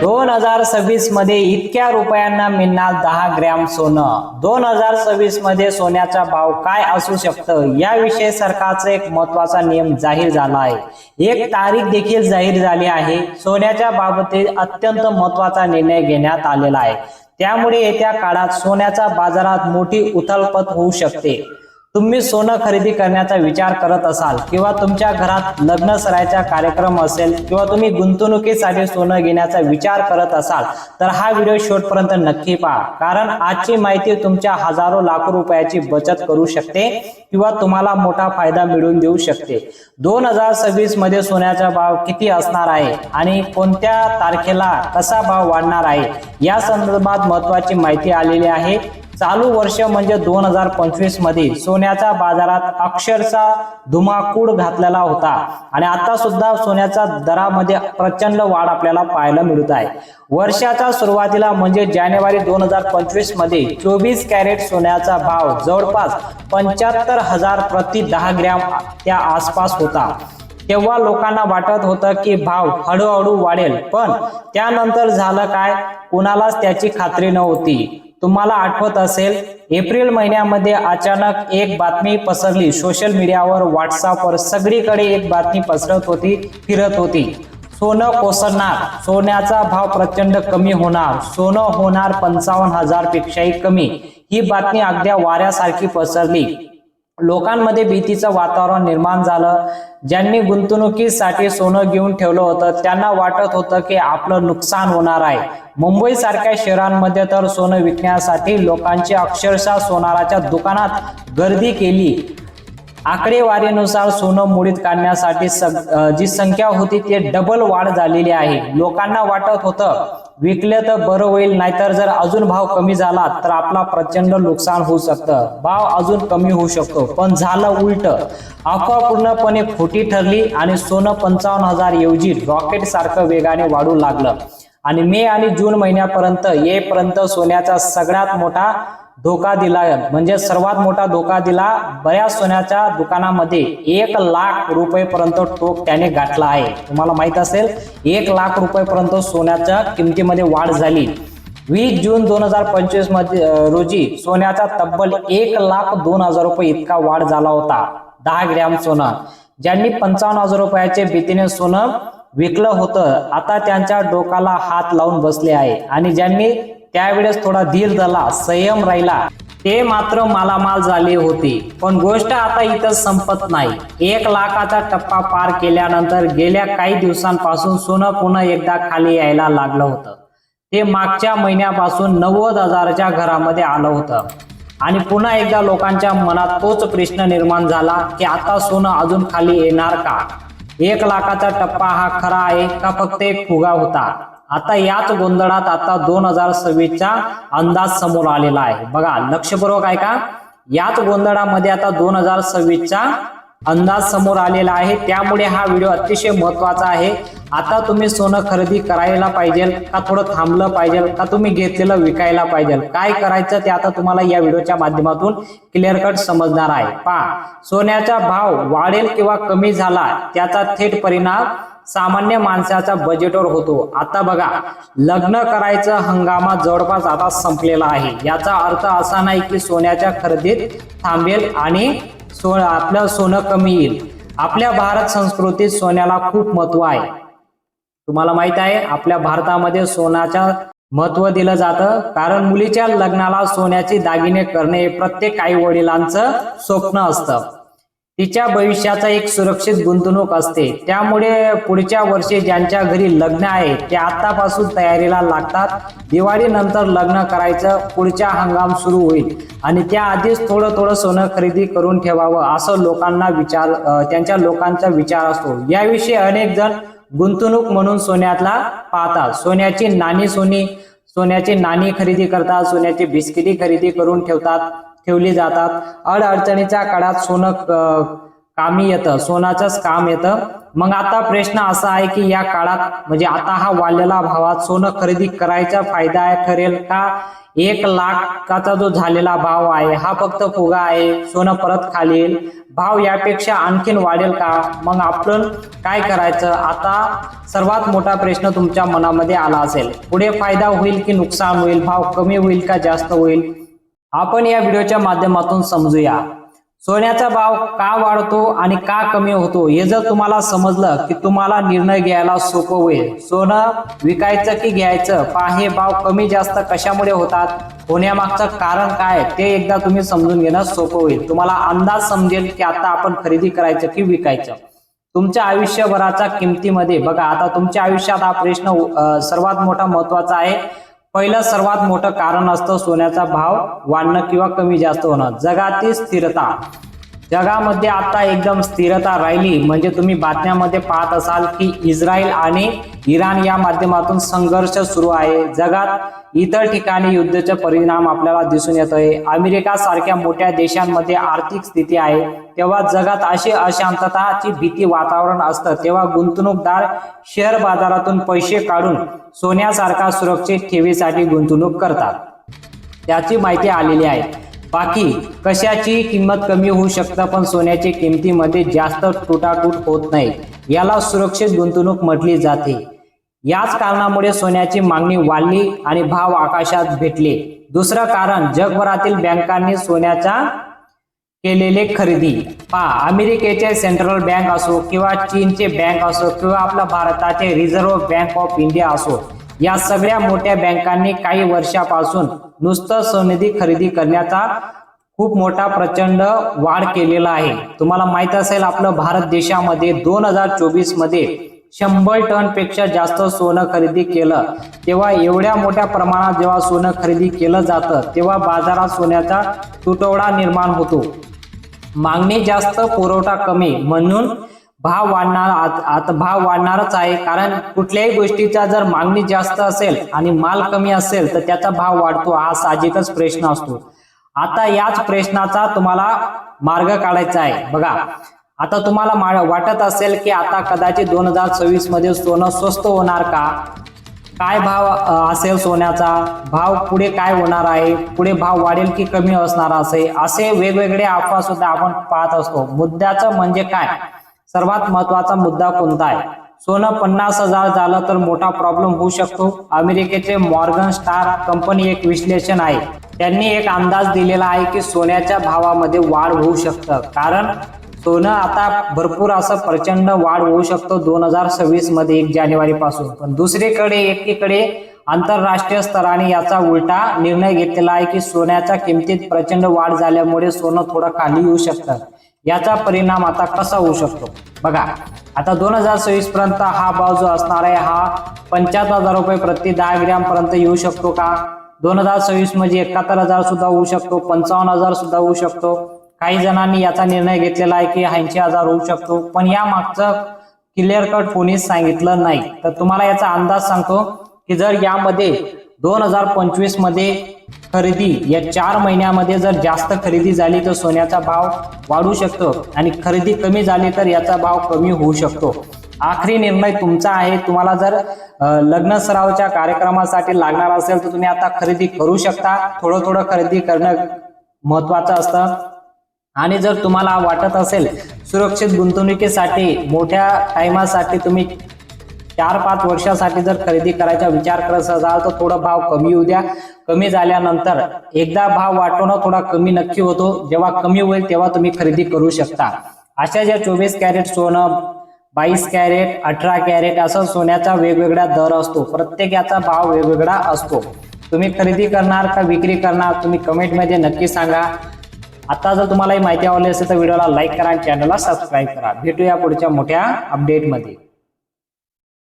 दोन हजार सव्वीसमध्ये इतक्या रुपयांना मिळणार दहा ग्रॅम सोनं. दोन हजार सव्वीसमध्ये सोन्याचा भाव काय असू शकतं? याविषयी सरकारचा एक महत्त्वाचा नियम जाहीर झाला आहे एक तारीख देखील जाहीर झाली आहे. सोन्याच्या बाबतीत अत्यंत महत्त्वाचा निर्णय घेण्यात आलेला आहे. त्यामुळे येत्या काळात सोन्याच्या बाजारात मोठी उथलपत होऊ शकते. तुम्ही सोनं खरेदी करण्याचा विचार करत असाल किंवा तुमच्या घरात लग्न सरायचा कार्यक्रम असेल किंवा तुम्ही गुंतवणुकीसाठी सोनं घेण्याचा विचार करत असाल तर हा व्हिडिओ शेवटपर्यंत नक्की पहा. कारण आजची माहिती तुमच्या हजारो लाखो रुपयाची बचत करू शकते किंवा तुम्हाला मोठा फायदा मिळवून देऊ शकते. दोन हजार सव्वीसमध्ये सोन्याचा भाव किती असणार आहे आणि कोणत्या तारखेला कसा भाव वाढणार आहे या संदर्भात महत्वाची माहिती आलेली आहे. चालू वर्ष म्हणजे दोन हजार पंचवीसमध्ये सोन्याच्या बाजारात अक्षरशः धुमाकूड घातलेला होता. आणि आता सुद्धा सोन्याच्या दरामध्ये प्रचंड वाढ आपल्याला पाहायला मिळत आहे. वर्षाच्या सुरुवातीला म्हणजे जानेवारी दोन हजार पंचवीसमध्ये चोवीस कॅरेट सोन्याचा भाव जवळपास पंच्याहत्तर हजार प्रति दहा ग्रॅम त्या आसपास होता. तेव्हा लोकांना वाटत होतं की भाव हळूहळू वाढेल पण त्यानंतर झालं काय? कुणालाच त्याची खात्री नव्हती. तुम्हाला आठवत असेल एप्रिल महिन्यामध्ये अचानक एक बातमी पसरली. सोशल मीडियावर व्हॉट्सअपवर सगळीकडे एक बातमी पसरत होती फिरत होती. सोनं कोसळणार. सोन्याचा भाव प्रचंड कमी होणार. सोनं होणार पंचावन्न हजार पेक्षाही कमी. ही बातमी अगद्या वाऱ्यासारखी पसरली. लोकांमध्ये भीतीचं वातावरण निर्माण झालं. ज्यांनी गुंतवणुकीसाठी सोनं घेऊन ठेवलं होतं त्यांना वाटत होतं की आपलं नुकसान होणार आहे. मुंबई सारख्या शहरांमध्ये तर सोनं विकण्यासाठी लोकांची अक्षरशः सोनाराच्या दुकानात गर्दी केली. आकडेवारीनुसार सोनं मोडीत काढण्यासाठी जी संख्या होती ती डबल वाढ झालेली आहे. लोकांना वाटत होतं विकलं तर बरं होईल नाहीतर जर अजून भाव कमी झाला तर आपला प्रचंड नुकसान होऊ शकतं. भाव अजून कमी होऊ शकतो. पण झालं उलट. अफवा पूर्णपणे खोटी ठरली आणि सोनं पंचावन्न हजार ऐवजी रॉकेट सारखं वेगाने वाढू लागलं. आणि मे आणि जून महिन्यापर्यंत येपर्यंत सोन्याचा सगळ्यात मोठा धोका दिला म्हणजे सर्वात मोठा धोका दिला बऱ्याच सोन्याच्या दुकानामध्ये एक लाख रुपयेपर्यंत टोक त्याने गाठला आहे. तुम्हाला माहीत असेल एक लाख रुपयेपर्यंत सोन्याच्या किमतीमध्ये वाढ झाली. वीस जून दोन हजार पंचवीसमध्ये रोजी सोन्याचा तब्बल एक लाख दोन हजार रुपये इतका वाढ झाला होता. दहा ग्रॅम सोनं. ज्यांनी पंचावन्न हजार रुपयाचे भीतीने सोनं विकलं होतं आता त्यांच्या डोकाला हात लावून बसले आहे. आणि ज्यांनी त्यावेळेस थोडा धीर झाला संयम राहिला. ते मात्र मालामाल झाले होते. पण गोष्ट आता इथं संपत नाही. एक लाखाचा टप्पा पार केल्यानंतर गेल्या काही दिवसांपासून सोनं पुन्हा एकदा खाली यायला लागलं होतं. ते मागच्या महिन्यापासून नव्वद हजाराच्या घरामध्ये आलं होतं. आणि पुन्हा एकदा लोकांच्या मनात तोच प्रश्न निर्माण झाला की आता सोनं अजून खाली येणार का? एक लाखाचा टप्पा हा खरा आहे का फक्त एक फुगा होता? आता याच गोंधळात आता दोन हजार सव्वीसचा अंदाज समोर आलेला आहे. बघा लक्षपूर्वक आहे का याच गोंधळामध्ये आता दोन हजार सव्वीसचा अंदाज समोर आलेला आहे. त्यामुळे हा व्हिडिओ अतिशय महत्त्वाचा आहे. आता तुम्ही सोनं खरेदी करायला पाहिजे का थोडं थांबलं पाहिजे का तुम्ही घेतलेलं विकायला पाहिजे? काय करायचं ते आता तुम्हाला या व्हिडिओच्या माध्यमातून क्लिअर कट समजणार आहे. पहा सोन्याचा भाव वाढेल किंवा कमी झाला त्याचा थेट परिणाम सामान्य माणसाचा बजेटवर होतो. आता बघा लग्न करायचं हंगामात जवळपास आता संपलेला आहे. याचा अर्थ असा नाही की सोन्याच्या खरेदीत थांबेल आणि सो आपलं सोनं कमी येईल. आपल्या भारत संस्कृतीत सोन्याला खूप महत्त्व आहे. तुम्हाला माहीत आहे आपल्या भारतामध्ये सोन्याच्या महत्त्व दिलं जातं. कारण मुलीच्या लग्नाला सोन्याचे दागिने करणे हे प्रत्येक आई वडिलांचं स्वप्न असतं. तिच्या भविष्याचा एक सुरक्षित गुंतवणूक असते. त्यामुळे पुढच्या वर्षी ज्यांच्या घरी लग्न आहे ते आतापासून तयारीला लागतात. दिवाळीनंतर लग्न करायचं पुढच्या हंगाम सुरू होईल. आणि त्याआधीच थोडं थोडं सोनं खरेदी करून ठेवावं असं लोकांना विचार त्यांच्या लोकांचा विचार असतो. याविषयी अनेक जण गुंतवणूक म्हणून सोन्यातला पाहतात. सोन्याची नाणी सोनी सोन्याची नाणी खरेदी करतात सोन्याची बिस्किटी खरेदी करून ठेवतात. ठेवली जातात. अडअडचणीच्या काळात सोनं कामी येतं. सोनाचंच काम येतं. मग आता प्रश्न असा आहे की या काळात म्हणजे आता हा वाढलेला भावात सोनं खरेदी करायचा फायदा आहे ठरेल का? एक लाखाचा जो झालेला भाव आहे हा फक्त फुगा आहे. सोनं परत खाली येईल. भाव यापेक्षा आणखीन वाढेल का? मग आपण काय करायचं? आता सर्वात मोठा प्रश्न तुमच्या मनामध्ये आला असेल. पुढे फायदा होईल की नुकसान होईल? भाव कमी होईल का जास्त होईल? आपण या व्हिडिओच्या माध्यमातून समजूया. सोन्याचा भाव का वाढतो आणि का कमी होतो हे जर तुम्हाला समजलं की तुम्हाला निर्णय घ्यायला सोपं होईल. सोनं विकायचं की घ्यायचं? पा हे भाव कमी जास्त कशामुळे होतात? होण्यामागचं कारण काय? ते एकदा तुम्ही समजून घेणं सोपं होईल. तुम्हाला अंदाज समजेल की आता आपण खरेदी करायचं की विकायचं. तुमच्या आयुष्यभराच्या किमतीमध्ये बघा आता तुमच्या आयुष्यात हा प्रश्न सर्वात मोठा महत्त्वाचा आहे. पहिलं सर्वात मोठं कारण असतं सोन्याचा भाव वाढणं किंवा कमी जास्त होणं. जगातील स्थिरता. जगामध्ये आता एकदम स्थिरता राहिली म्हणजे तुम्ही बातम्यामध्ये पाहत असाल की इस्रायल आणि इराण या माध्यमातून संघर्ष सुरू आहे. जगात इतर ठिकाणी युद्धचे परिणाम आपल्याला दिसून येतोय. अमेरिका सारख्या मोठ्या देशांमध्ये आर्थिक स्थिती आहे. तेव्हा जगात अशी अशांतताची भीती वातावरण असतं. तेव्हा गुंतवणूकदार शेअर बाजारातून पैसे काढून सोन्यासारखा सुरक्षित ठेवीसाठी गुंतवणूक करतात. त्याची माहिती आलेली आहे. बाकी कशाची किंमत कमी होऊ शकतं पण सोन्याच्या किमतीमध्ये जास्त तुटाटूट होत नाही. याला सुरक्षित गुंतवणूक म्हटली जाते. याच कारणामुळे सोन्याची मागणी वाढली आणि भाव आकाशात भेटले. दुसरं कारण जगभरातील बँकांनी सोन्याच्या केलेले खरेदी. पहा अमेरिकेचे सेंट्रल बँक असो किंवा चीनचे बँक असो किंवा आपल्या भारताचे रिझर्व्ह बँक ऑफ इंडिया असो या सगळ्या मोठ्या बँकांनी काही वर्षापासून नुसतं सोनेदी खरेदी करण्याचा खूप मोठा प्रचंड वाढ केलेला आहे. तुम्हाला माहीत असेल आपलं भारत देशामध्ये दोन हजार चोवीसमध्ये शंभर टनपेक्षा जास्त सोनं खरेदी केलं. तेव्हा एवढ्या मोठ्या प्रमाणात जेव्हा सोनं खरेदी केलं जातं तेव्हा बाजारात सोन्याचा तुटवडा निर्माण होतो. मागणी जास्त पुरवठा कमी म्हणून भाव वाढणार आता भाव वाढणारच आहे. कारण कुठल्याही गोष्टीचा जर मागणी जास्त असेल आणि माल कमी असेल तर त्याचा भाव वाढतो हा साहजिकच प्रश्न असतो. आता याच प्रश्नाचा तुम्हाला मार्ग काढायचा आहे. बघा आता तुम्हाला वाटत असेल की आता कदाचित दोन हजार सव्वीसमध्ये सोनं स्वस्त होणार का? काय भाव असेल सोन्याचा? भाव पुढे काय होणार आहे? पुढे भाव वाढेल की कमी असणार असे? असे वेगवेगळे अफवा सुद्धा आपण पाहत असतो. मुद्द्याचं म्हणजे काय? सर्वात महत्त्वाचा मुद्दा कोणता आहे? सोनं पन्नास हजार झालं तर मोठा प्रॉब्लेम होऊ शकतो. अमेरिकेचे मॉर्गन स्टार कंपनी एक विश्लेषण आहे. त्यांनी एक अंदाज दिलेला आहे की सोन्याच्या भावामध्ये वाढ होऊ शकतं. कारण सोनं आता भरपूर असं प्रचंड वाढ होऊ शकतो दोन हजार सव्वीसमध्ये एक जानेवारी पासून. पण दुसरीकडे एकीकडे आंतरराष्ट्रीय स्तराने याचा उलटा निर्णय घेतलेला आहे की सोन्याच्या किमतीत प्रचंड वाढ झाल्यामुळे सोनं थोडं खाली येऊ शकतं. याचा परिणाम आता कसा होऊ शकतो? बघा आता दोन हजार सव्वीस पर्यंत हा भाव जो असणार आहे हा पंच्याहत्तर हजार रुपये प्रति दहा ग्रॅम पर्यंत येऊ शकतो का? दोन हजार सव्वीस म्हणजे एकाहत्तर हजार सुद्धा होऊ शकतो पंचावन्न हजार सुद्धा होऊ शकतो. काही जणांनी याचा निर्णय घेतलेला आहे की ऐंशी हजार होऊ शकतो पण या मागचं क्लिअर कट कोणीच सांगितलं नाही. तर तुम्हाला याचा अंदाज सांगतो की जर यामध्ये दोन हजार पंचवीसमध्ये खरेदी या चार महिन्यामध्ये जर जास्त खरेदी झाली तर सोन्याचा भाव वाढू शकतो आणि खरेदी कमी झाली तर याचा भाव कमी होऊ शकतो. आखरी निर्णय तुमचा आहे. तुम्हाला जर लग्न सरावच्या कार्यक्रमासाठी लागणार असेल तर तुम्ही आता खरेदी करू शकता. थोडं थोडं खरेदी करणं महत्वाचं असतं. आणि जर तुम्हाला वाटत असेल सुरक्षित गुंतवणुकीसाठी मोठ्या टायमासाठी तुम्ही चार पाच वर्षासाठी जर खरेदी करायचा विचार करत असाल तर थोडा भाव कमी होऊ द्या. कमी झाल्यानंतर एकदा भाव वाटवणं थोडा कमी नक्की होतो. जेव्हा कमी होईल तेव्हा तुम्ही खरेदी करू शकता. अशा ज्या चोवीस कॅरेट सोनं बावीस कॅरेट अठरा कॅरेट असं सोन्याचा वेगवेगळा दर असतो. प्रत्येक याचा भाव वेगवेगळा असतो. तुम्ही खरेदी करणार का विक्री करणार तुम्ही कमेंटमध्ये नक्की सांगा. आता जर तुम्हाला ही माहिती आवडली असेल तर व्हिडिओला लाईक करा आणि चॅनलला सबस्क्राईब करा. भेटूया पुढच्या मोठ्या अपडेटमध्ये